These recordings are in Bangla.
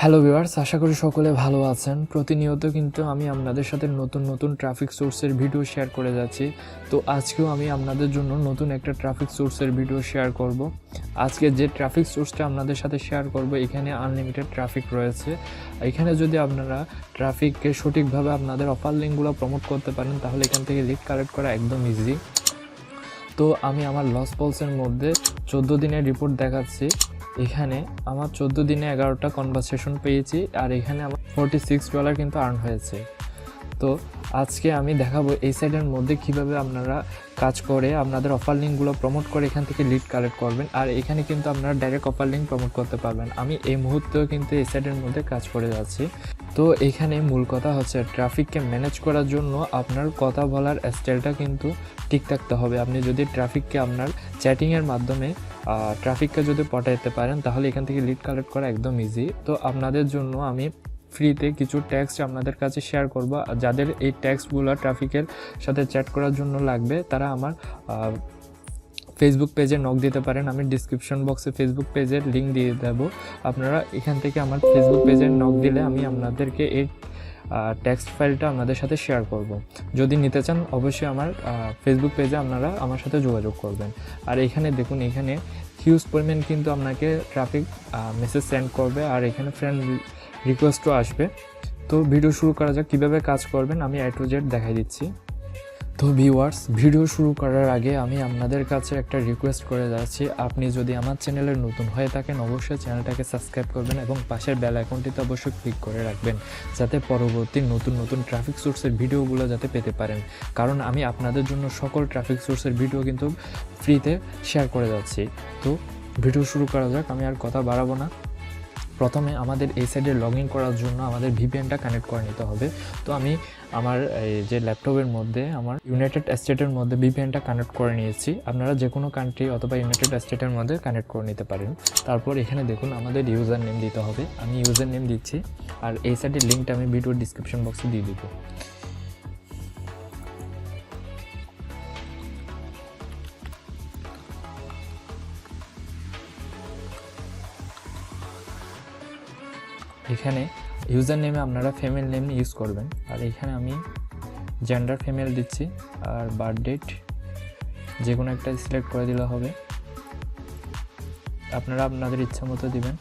হ্যালো ভিউয়ার্স আশা করি সকলে ভালো আছেন। প্রতিনিয়ত কিন্তু আমি আপনাদের সাথে নতুন নতুন ট্রাফিক সোর্সের ভিডিও শেয়ার করে যাচ্ছি। তো আজকেও আমি আপনাদের জন্য নতুন একটা ট্রাফিক সোর্সের ভিডিও শেয়ার করব। আজকে যে ট্রাফিক সোর্সটা আপনাদের সাথে শেয়ার করব, এখানে আনলিমিটেড ট্রাফিক রয়েছে। এখানে যদি আপনারা ট্রাফিককে সঠিকভাবে আপনাদের অফার লিঙ্কগুলো প্রমোট করতে পারেন, তাহলে এখান থেকে লিড কালেক্ট করা একদম ইজি তো আমি আমার লস পলসের মধ্যে চোদ্দ দিনের রিপোর্ট দেখাচ্ছি। এখানে আমার চোদ্দ দিনে এগারোটা কনভারসেশন পেয়েছি, আর এখানে আমার ফোরটি সিক্স ডলার কিন্তু আর্ন হয়েছে। তো আজকে আমি দেখাবো এই সাইডের মধ্যে কীভাবে আপনারা কাজ করে, আপনাদের অফার লিঙ্কগুলো প্রমোট করে এখান থেকে লিড কালেক্ট করবেন। আর এখানে কিন্তু আপনারা ডাইরেক্ট অফার লিঙ্ক প্রমোট করতে পারবেন। আমি এই মুহূর্তেও কিন্তু এই সাইডের মধ্যে কাজ করে যাচ্ছি। তো এখানে মূল কথা হচ্ছে ট্রাফিককে ম্যানেজ করার জন্য আপনার কথা বলার স্টাইলটা কিন্তু ঠিক থাকতে হবে। আপনি যদি ট্রাফিককে আপনার চ্যাটিংয়ের মাধ্যমে ট্রাফিককে যদি পটাইতে পারেন, তাহলে এখান থেকে লিড কালেক্ট করা একদম ইজি তো আপনাদের জন্য আমি ফ্রিতে কিছু ট্যাক্স আপনাদের কাছে শেয়ার করব। যাদের এই ট্যাক্সগুলো ট্রাফিকের সাথে চ্যাট করার জন্য লাগবে, তারা আমার ফেসবুক পেজে নক দিতে পারেন। আমি ডিসক্রিপশন বক্সে ফেসবুক পেজের লিঙ্ক দিয়ে দেব। আপনারা এখান থেকে আমার ফেসবুক পেজের নক দিলে আমি আপনাদেরকে এই টেক্সট ফাইলটা আপনাদের সাথে শেয়ার করব। যদি নিতে চান, অবশ্যই আমার ফেসবুক পেজে আপনারা আমার সাথে যোগাযোগ করবেন। আর এখানে দেখুন, এখানে হিউজ পরিমাণ কিন্তু আপনাকে ট্রাফিক মেসেজ সেন্ড করবে। আর এখানে ফ্রেন্ড রিকোয়েস্টও আসবে। তো ভিডিও শুরু করা যাক, কীভাবে কাজ করবেন, আমি এ টু জেড দেখাই দিচ্ছি। তো ভিউয়ার্স ভিডিও শুরু করার আগে আমি আপনাদের কাছে একটা রিকোয়েস্ট করে যাচ্ছি। আপনি যদি আমার চ্যানেলে নতুন হয়ে থাকেন, অবশ্যই চ্যানেলটাকে সাবস্ক্রাইব করবেন এবং পাশের বেল আইকনটিতে অবশ্যই ক্লিক করে রাখবেন, যাতে পরবর্তী নতুন নতুন ট্রাফিক সোর্সের ভিডিওগুলো যাতে পেতে পারেন। কারণ আমি আপনাদের জন্য সকল ট্রাফিক সোর্সের ভিডিও কিন্তু ফ্রিতে শেয়ার করে যাচ্ছি। তো ভিডিও শুরু করা যাক, আমি আর কথা বাড়াবো না। প্রথমে আমাদের এই সাইডে লগ ইন করার জন্য আমাদের ভিপিএনটা কানেক্ট করে নিতে হবে। তো আমি আমার, এই যে ল্যাপটপের মধ্যে, আমার ইউনাইটেড স্টেটের মধ্যে ভিপিএনটা কানেক্ট করে নিয়েছি। আপনারা যে কোনো কান্ট্রি অথবা ইউনাইটেড স্টেটের মধ্যে কানেক্ট করে নিতে পারেন। তারপর এখানে দেখুন, আমাদের ইউজার নেম দিতে হবে। আমি ইউজার নেম দিচ্ছি, আর এই সাইডের লিঙ্কটা আমি ভিডিওর ডিসক্রিপশন বক্সে দিয়ে দিব। এখানে ইউজার নেমে আপনারা ফিমেল নেম ইউজ করবেন। আর এখানে আমি জেন্ডার ফিমেল দিচ্ছি, আর বার্থ ডেট যে কোনো একটা সিলেক্ট করে দিলে হবে। আপনারা আপনাদের ইচ্ছা মতো দিবেন।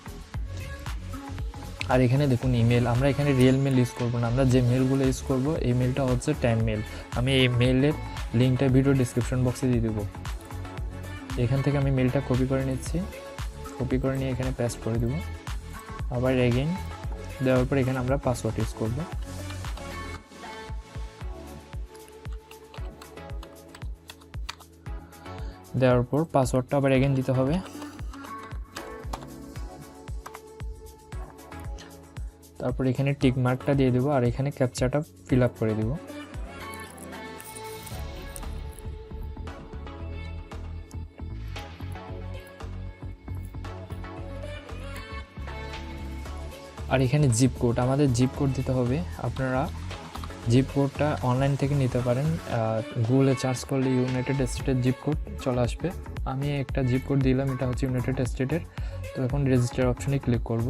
আর এখানে দেখুন ইমেল আমরা এখানে রিয়েল মেল ইউজ করব না, আমরা যে মেলগুলো ইউজ করব, এই মেলটা হচ্ছে টাইম মেল আমি এই মেলের লিঙ্কটা ভিডিও ডিসক্রিপশন বক্সে দিয়ে দেবো। এখান থেকে আমি মেলটা কপি করে নিচ্ছি। কপি করে নিয়ে এখানে পেস্ট করে দেবো। আবার এগেইন দেওয়ার পর এখানে আমরা পাসওয়ার্ড ইউজ করব। দেওয়ার পর পাসওয়ার্ডটা আবার এগেইন দিতে হবে। তারপর এখানে টিক মার্কটা দিয়ে দেবো আর এখানে ক্যাপচারটা ফিল আপ করে দেবো। আর এখানে জিপ কোড আমাদের জিপ কোড দিতে হবে। আপনারা জিপ কোডটা অনলাইন থেকে নিতে পারেন। গুগলে সার্চ করলে ইউনাইটেড স্টেটের জিপ কোড চলে আসবে। আমি একটা জিপ কোড দিলাম, এটা হচ্ছে ইউনাইটেড স্টেটের তো এখন রেজিস্টার অপশনে ক্লিক করব।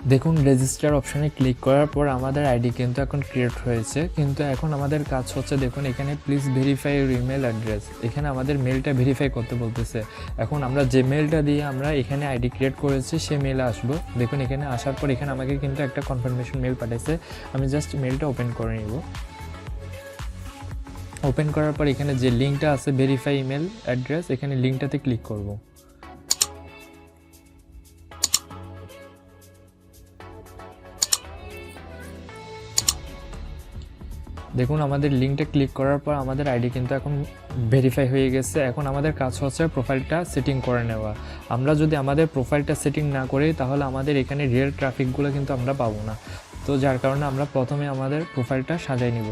দেখুন রেজিস্টার অপশানে ক্লিক করার পর আমাদের আইডি কিন্তু এখন ক্রিয়েট হয়েছে। কিন্তু এখন আমাদের কাজ হচ্ছে, দেখুন, এখানে please verify your email address এখানে আমাদের মেলটা ভেরিফাই করতে বলতেছে। এখন আমরা যে মেলটা দিয়ে আমরা এখানে আইডি ক্রিয়েট করেছি, সে মেলে আসব। দেখুন, এখানে আসার পর এখানে আমাকে কিন্তু একটা কনফার্মেশন মেল পাঠাইছে। আমি জাস্ট মেলটা ওপেন করে নিব। ওপেন করার পর এখানে যে লিঙ্কটা আছে ভেরিফাই ইমেল অ্যাড্রেস এখানে লিঙ্কটাতে ক্লিক করব। দেখুন, আমাদের লিঙ্কটা ক্লিক করার পর আমাদের আইডি কিন্তু এখন ভেরিফাই হয়ে গেছে। এখন আমাদের কাজ হচ্ছে প্রোফাইলটা সেটিং করে নেওয়া। আমরা যদি আমাদের প্রোফাইলটা সেটিং না করি, তাহলে আমাদের এখানে রিয়েল ট্রাফিকগুলো কিন্তু আমরা পাবো না। তো যার কারণে আমরা প্রথমে আমাদের প্রোফাইলটা সাজাই নিব।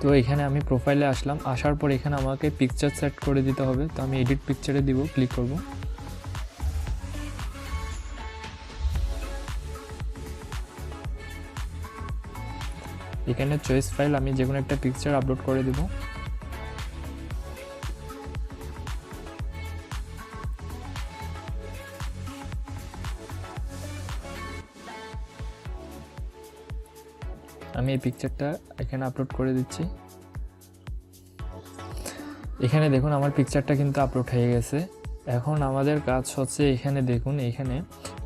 তো এখানে আমি প্রোফাইলে আসলাম। আসার পর এখানে আমাকে পিকচার সেট করে দিতে হবে। তো আমি এডিট পিকচারে দিব ক্লিক করব। এখানে চয়েস ফাইল আমি যে কোনো একটা পিকচার আপলোড করে দেব। আমি এই পিকচারটা এখানে আপলোড করে দিচ্ছি। এখানে দেখুন আমার পিকচারটা কিন্তু আপলোড হয়ে গেছে। এখন আমাদের কাজ হচ্ছে এখানে দেখুন, এখানে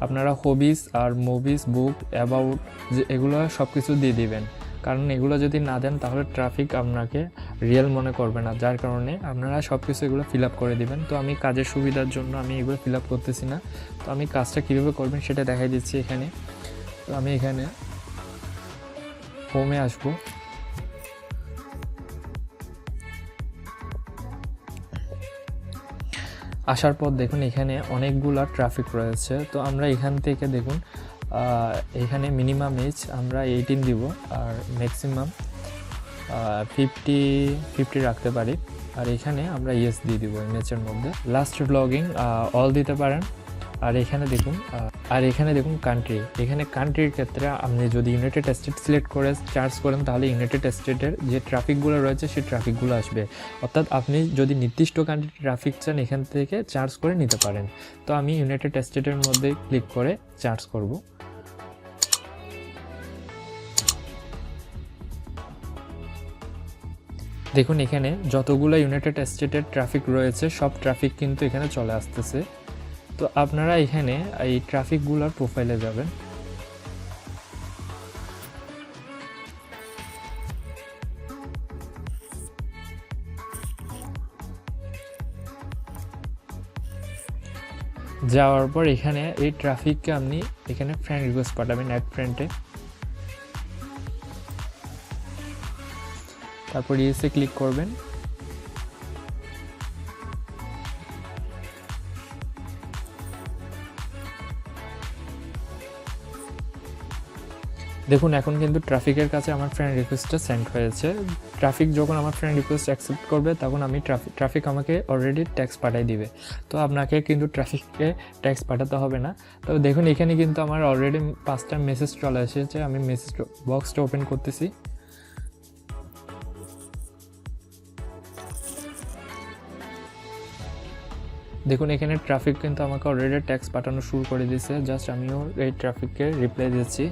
আপনারা হবিস আর মুভিস বুক অ্যাবাউট যে এগুলো সব কিছু দিয়ে দিবেন। কারণ এগুলো যদি না দেন তাহলে ট্রাফিক আপনাকে রিয়েল মনে করবে না। যার কারণে আপনারা সব কিছু এগুলো ফিল আপ করে দিবেন। তো আমি কাজের সুবিধার জন্য আমি এগুলো ফিল আপ করতেছি না। তো আমি কাজটা কীভাবে করবেন সেটা দেখাই দিচ্ছি এখানে। তো আমি এখানে হোমে আসব। আসার পর দেখুন এখানে অনেকগুলা ট্রাফিক রয়েছে। তো আমরা এখান থেকে দেখুন এখানে মিনিমাম এজ আমরা এইটিন দিব আর ম্যাক্সিমাম ফিফটি ফিফটি রাখতে পারি। আর এখানে আমরা ইয়েস দিয়ে দিব ইমেজের মধ্যে। লাস্ট ব্লগিং অল দিতে পারেন। আর এখানে দেখুন আর এখানে দেখুন কান্ট্রি এখানে কান্ট্রির ক্ষেত্রে আপনি যদি ইউনাইটেড স্টেট সিলেক্ট করে চার্জ করেন, তাহলে ইউনাইটেড স্টেটের যে ট্রাফিকগুলো রয়েছে, সেই ট্রাফিকগুলো আসবে। অর্থাৎ আপনি যদি নির্দিষ্ট কান্ট্রির ট্রাফিক চান, এখান থেকে চার্জ করে নিতে পারেন। তো আমি ইউনাইটেড স্টেটের মধ্যে ক্লিক করে চার্জ করব। দেখুন, এখানে যতগুলো ইউনাইটেড স্টেটের ট্রাফিক রয়েছে, সব ট্রাফিক কিন্তু এখানে চলে আসতেছে। তো আপনারা এখানে এই ট্রাফিকগুলোর প্রোফাইলে যাবেন। যাওয়ার পর এখানে এই ট্রাফিককে আপনি এখানে ফ্রেন্ড রিকোয়েস্ট পাঠাবেন অ্যাড ফ্রেন্ডে তারপর ইয়েসে ক্লিক করবেন। দেখুন, এখন কিন্তু ট্রাফিকের কাছে আমার ফ্রেন্ড রিকোয়েস্টটা সেন্ড হয়েছে। ট্রাফিক যখন আমার ফ্রেন্ড রিকোয়েস্ট অ্যাকসেপ্ট করবে, তখন আমি ট্রাফিক ট্রাফিক আমাকে অলরেডি ট্যাক্স পাঠিয়ে দিবে। তো আপনাকে কিন্তু ট্রাফিককে ট্যাক্স পাঠাতে হবে না। তো দেখুন, এখানে কিন্তু আমার অলরেডি পাঁচটা মেসেজ চলে এসেছে। আমি মেসেজ বক্সটা ওপেন করতেছি। দেখুন, এখানে ট্রাফিক কিন্তু আমাকে অলরেডি ট্যাক্স পাঠানো শুরু করে দিয়েছে। জাস্ট আমিও এই ট্রাফিককে রিপ্লাই দিচ্ছি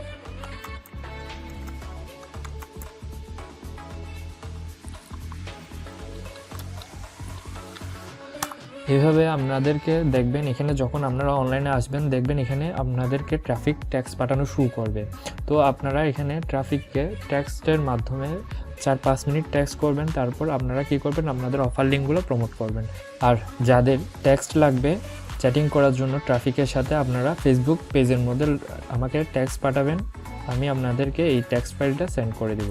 এভাবে আপনাদেরকে দেখবেন, এখানে যখন আপনারা অনলাইনে আসবেন, দেখবেন এখানে আপনাদেরকে ট্রাফিক ট্যাক্স পাঠানো শুরু করবে। তো আপনারা এখানে ট্রাফিককে ট্যাক্সের মাধ্যমে চার পাঁচ মিনিট ট্যাক্স করবেন, তারপর আপনারা কি করবেন, আপনাদের অফার লিঙ্কগুলো প্রমোট করবেন। আর যাদের ট্যাক্স লাগবে চ্যাটিং করার জন্য ট্রাফিকের সাথে আপনারা ফেসবুক পেজের মধ্যে আমাকে ট্যাক্স পাঠাবেন, আমি আপনাদেরকে এই ট্যাক্স ফাইলটা সেন্ড করে দিব।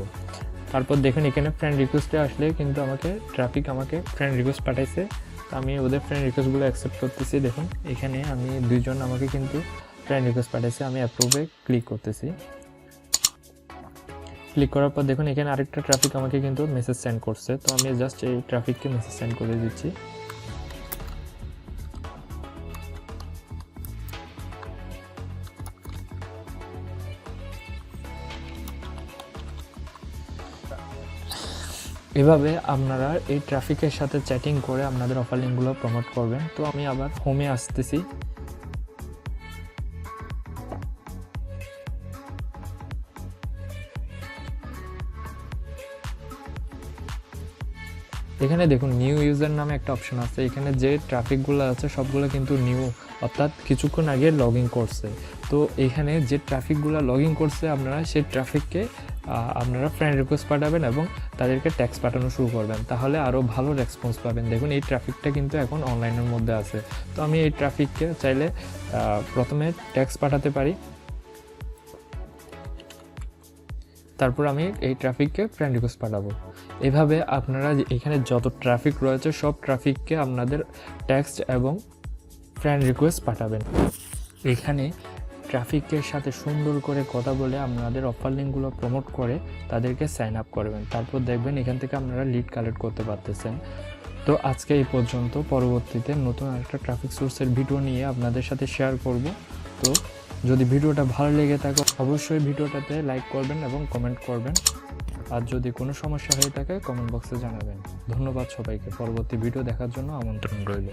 তারপর দেখুন, এখানে ফ্রেন্ড রিকোয়েস্টে আসলে কিন্তু আমাকে ট্রাফিক আমাকে ফ্রেন্ড রিকোয়েস্ট পাঠাইছে। আমি ওদের ফ্রেন্ড রিকোয়েস্টগুলো অ্যাকসেপ্ট করতেছি। দেখুন, এখানে আমি দুইজন আমাকে কিন্তু ফ্রেন্ড রিকোয়েস্ট পাঠাইছে। আমি অ্যাপ্রুভে ক্লিক করতেছি। ক্লিক করার পর দেখুন, এখানে আরেকটা ট্রাফিক আমাকে কিন্তু মেসেজ সেন্ড করছে। তো আমি জাস্ট এই ট্রাফিককে মেসেজ সেন্ড করে দিচ্ছি। এভাবে আপনারা এই ট্রাফিকের সাথে চ্যাটিং করে আপনাদের অফার লিঙ্কগুলো প্রমোট করবেন। তো আমি আবার হোমে আসতেছি। এখানে দেখুন নিউ ইউজার নামে একটা অপশন আছে। এখানে যে ট্রাফিকগুলো আছে, সবগুলো কিন্তু নিউ অর্থাৎ কিছুক্ষণ আগে লগ করছে। তো এখানে যে ট্রাফিকগুলো লগ করছে আপনারা, সেই ট্রাফিককে আপনারা ফ্রেন্ড রিকোয়েস্ট পাঠাবেন এবং তাদেরকে ট্যাক্স পাঠানো শুরু করবেন। তাহলে আরও ভালো রেসপন্স পাবেন। দেখুন, এই ট্রাফিকটা কিন্তু এখন অনলাইনের মধ্যে আছে। তো আমি এই ট্রাফিককে চাইলে প্রথমে ট্যাক্স পাঠাতে পারি। তারপর আমি এই ট্রাফিককে ফ্রেন্ড রিকোয়েস্ট পাঠাবো। এভাবে আপনারা এখানে যত ট্রাফিক রয়েছে, সব ট্রাফিককে আপনাদের টেক্সট এবং ফ্রেন্ড রিকোয়েস্ট পাঠাবেন। এখানে ট্রাফিকের সাথে সুন্দর করে কথা বলে আপনাদের অফার লিঙ্কগুলো প্রমোট করে তাদেরকে সাইন আপ করবেন। তারপর দেখবেন এখান থেকে আপনারা লিড কালেক্ট করতে পারতেছেন। তো আজকে এই পর্যন্ত। পরবর্তীতে নতুন একটা ট্রাফিক সোর্সের ভিডিও নিয়ে আপনাদের সাথে শেয়ার করব। তো যদি ভিডিওটা ভালো লেগে থাকে, অবশ্যই ভিডিওটাতে লাইক করবেন এবং কমেন্ট করবেন। আর যদি কোনো সমস্যা হয়ে থাকে কমেন্ট বক্সে জানাবেন। ধন্যবাদ সবাইকে। পরবর্তী ভিডিও দেখার জন্য আমন্ত্রণ রইল।